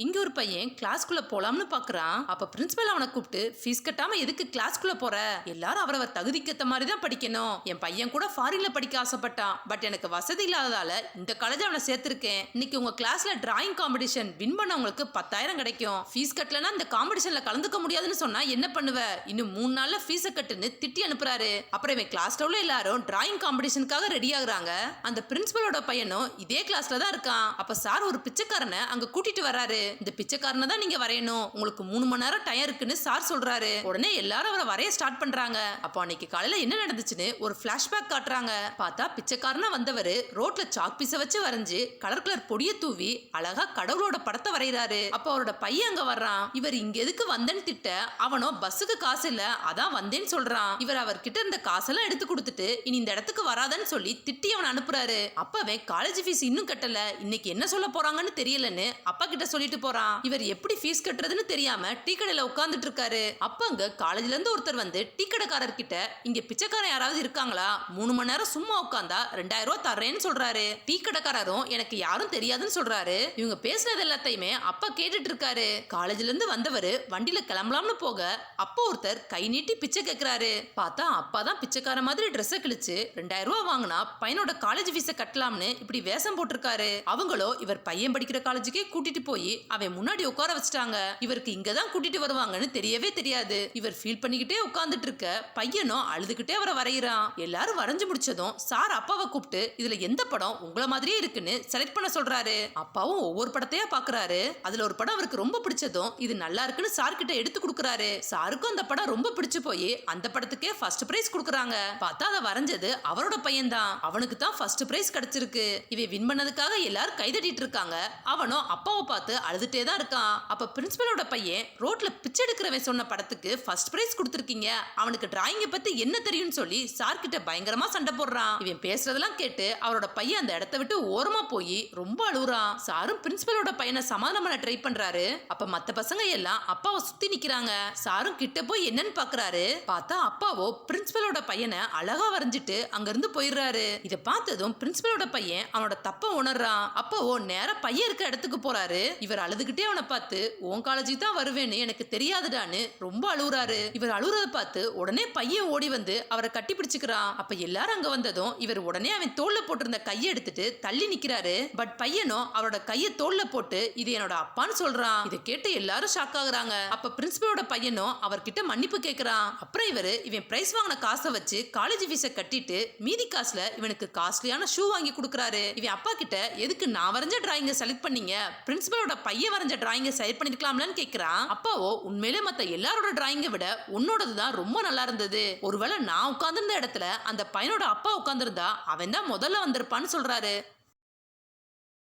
இங்க ஒரு பையன் கிளாஸ்க்குள்ள போலாம்னு பாக்குறான். அப்ப பிரின்சிபல் அவனை கூப்பிட்டு ஃபீஸ் கட்டாம எதுக்கு கிளாஸ்க்குள்ள போற? எல்லாரும் அவரவர் தகுதிக்கேத்த மாதிரி தான் படிக்கணும். என் பையன் கூட ஃபாரின்ல படிக்க ஆசைப்பட்டான். பட் எனக்கு வசதி இல்லாததால இந்த காலேஜ் அவனை சேர்த்திருக்கேன். இன்னைக்கு உங்க கிளாஸ்ல டிராயிங் காம்படிஷன் வின் பண்ணவங்களுக்கு பத்தாயிரம் கிடைக்கும். ஃபீஸ் கட்டலனா இந்த காம்படிஷன்ல கலந்துக்க முடியாதுன்னு சொன்னா என்ன பண்ணுவ? இன்னும் மூணு நாள்ல ஃபீஸை கட்டுன்னு திட்டி அனுப்புறாரு. அப்புறம் இவன் கிளாஸ்ல உள்ள எல்லாரும் டிராயிங் காம்படிஷனுக்காக ரெடி ஆகுறாங்க. அந்த பிரின்சிபலோட பையனும் இதே கிளாஸ்ல தான் இருக்கான். அப்ப சார் ஒரு பிச்சைக்காரனை அங்க கூட்டிட்டு இந்த பிச்சைக்காரனை தான் நீங்க வரையணும். உங்களுக்கு மூணு மணி நேரம் டயம் இருக்குன்னு சார் சொல்றாரு. உடனே எல்லாரும் அவரை வரைய ஸ்டார்ட் பண்றாங்க. அப்போ அன்னைக்கு காலையில என்ன நடந்துச்சுன்னு ஒரு பிளாஷ்பேக் காட்டுறாங்க. பார்த்தா பிச்சைக்காரனா வந்தவர் ரோட்ல சாக் பீஸை வச்சு வரைஞ்சு கலர் கலர் பொடியை தூவி அழகா கடவுளோட படத்தை வரைகிறாரு. அப்போ அவரோட பையன் அங்க வர்றான். இவர் இங்க எதுக்கு வந்தேன்னு திட்ட அவனோ பஸ்ஸுக்கு காசு இல்ல அதான் வந்தேன்னு சொல்றான். இவர் அவர்கிட்ட இருந்த காசெல்லாம் எடுத்து கொடுத்துட்டு இனி இந்த இடத்துக்கு வராதன்னு சொல்லி திட்டி அவன் அனுப்புறாரு. அப்பவே காலேஜ் ஃபீஸ் இன்னும் கட்டல. இன்னைக்கு என்ன சொல்ல போறாங்கன்னு தெரியலன்னு அப்பா கிட்ட சொல்லிட்டு போறான். இவர் எப்படி ஃபீஸ் கட்டுறதுன்னு தெரியாம டீ கடையில உட்கார்ந்துட்டு இருக்காரு. அப்ப அங்க காலேஜ்ல இருந்து ஒருத்தர் வந்து டீ கடைக்காரர் கிட்ட இங்க பிச்சைக்காரன் யாராவது இருக்காங்களா? மூணு மணி நேரம் சும்மா உட்காந்தா ரெண்டாயிரம் ரூபாய் தர்றேன்னு சொல்றாரு. டீ கடைக்காரரும் எனக்கு யாரும் தெரியாதுன்னு சொல்றாரு. இவங்க பேசுனது எல்லாத்தையுமே அப்பா கேட்டுட்டு இருக்காரு. காலேஜ்ல இருந்து வந்தவர் வண்டியில கிளம்பலாம்னு போக அப்போ ஒருத்தர் கை நீட்டி பிச்சை கேட்கிறாரு பார்த்தா அப்பா தான் பிச்சைக்கார மாதிரி ட்ரெஸ்ஸை கிழிச்சு ரெண்டாயிரம் ரூபாய் வாங்கினா பையனோட காலேஜ் ஃபீஸை கட்டலாம்னு இப்படி வேஷம் போட்டிருக்காரு. அவங்களோ இவர் பையன் படிக்கிற காலேஜுக்கே கூட்டிட்டு போய் அவன் முன்னாடி உட்கார வச்சுட்டாங்க. இவருக்கு இங்கதான் கூட்டிட்டு வருவாங்கன்னு தெரியவே தெரியாது. இவர் ஃபீல் பண்ணிக்கிட்டே உட்கார்ந்துட்டு இருக்க பையனும் அழுதுகிட்டே அவரை வரைகிறான் எல்லாரும் வரைஞ்சு முடிச்சதும் சார் அப்பாவை கூப்பிட்டு இதுல எந்த படம் உங்கள மாதிரியே இருக்குன்னு செலக்ட் பண்ண சொல்றாரு. அப்பாவும் ஒவ்வொரு படத்தையா பாக்குறாரு. அதுல ஒரு படம் அவருக்கு ரொம்ப பிடிச்சதும் இது நல்லா இருக்குன்னு சார் கிட்ட எடுத்து கொடுக்குறாரு. சாருக்கும் அந்த படம் ரொம்ப பிடிச்சு போய் அந்த படத்துக்கே ஃபர்ஸ்ட் பிரைஸ் கொடுக்குறாங்க. பார்த்தா அதை வரைஞ்சது அவரோட பையன் தான் அவனுக்கு தான் ஃபர்ஸ்ட் பிரைஸ் கிடைச்சிருக்கு. இவன் வின் பண்ணதுக்காக எல்லாரும் கைதட்டிட்டு இருக்காங்க. அவனும் அப்பாவை பார்த்து அழுதுட்டே தான் இருக்கான். அப்போ பிரின்ஸிபலோட பையன் ரோட்ல பிச்சை எடுக்கிறவன் சொன்ன படத்துக்கு ஃபர்ஸ்ட் ப்ரைஸ் கொடுத்துருக்கீங்க. அவனுக்கு டிராயிங்கை பத்தி என்ன தெரியும்னு சொல்லி சார் கிட்ட பயங்கரமா சண்டை போடுறான். இவன் பேசுறதெல்லாம் கேட்டு அவரோட பையன் அந்த இடத்த விட்டு ஓரமா போய் ரொம்ப அழுகுறான். சாரும் பிரின்சிபலோட பையனை சமாதானம் பண்ண ட்ரை பண்றாரு. அப்ப மத்த பசங்க எல்லாம் அப்பாவை சுத்தி நிக்கிறாங்க. சாரும் கிட்ட போய் என்னன்னு பாக்குறாரு. பார்த்தா அப்பாவோ பிரின்சிபலோட பையனை அழகா வரைஞ்சிட்டு அங்க இருந்து போயிடுறாரு. இதை பார்த்ததும் பிரின்சிபலோட பையன் அவனோட தப்ப உணர்றான். அப்பாவோ நேர பையன் இருக்க இடத்துக்கு போறாரு. இவர் அழுதுகிட்டே அவனை பார்த்து உன் காலேஜுக்கு தான் வருவேன்னு எனக்கு தெரியாதுடான்னு ரொம்ப அழுகுறாரு இவர் அழுகுறத பார்த்து உடனே பையன் ஓடி வந்து அவரை கட்டி பிடிச்சுக்கிறான். அப்ப எல்லாரும் அங்க வந்ததும் இவர் உடனே அவன் தோல்ல போட்டிருந்த கையை எடுத்துட்டு தள்ளி நிக்கிறாரு. பட் பையனும் அவரோட கையை தோல்ல போட்டு இது என்னோட அப்பான்னு சொல்றான். இதை கேட்டு எல்லாரும் ஷாக் ஆகுறாங்க. அப்ப பிரின்சிபலோட பையனும் அவர்கிட்ட மன்னிப்பு கேக்குறான். அப்புறம் இவரு இவன் பிரைஸ் வாங்கின காசை வச்சு காலேஜ் ஃபீஸை கட்டிட்டு மீதி காசுல இவனுக்கு காஸ்ட்லியான ஷூ வாங்கி கொடுக்குறாரு. இவன் அப்பா கிட்ட எதுக்கு நான் வரைஞ்ச டிராயிங்கை செலக்ட் பண்ணீங்க? பிரின்சிபலோட பையன் வரைஞ்ச டிராயிங்கை செயல் பண்ணிருக்கலாம்லன்னு கேட்கிறான் அப்பாவோ உண்மையிலே மத்த எல்லாரோட டிராயிங்கை விட உன்னோடது தான் ரொம்ப நல்லா இருந்தது. ஒருவேளை நான் உட்கார்ந்திருந்த இடத்துல அந்த பையனோட அப்பா உட்கார்ந்திருந்தா அவன் தான் முதல்ல வந்திருப்பான்னு சொல்றாரு.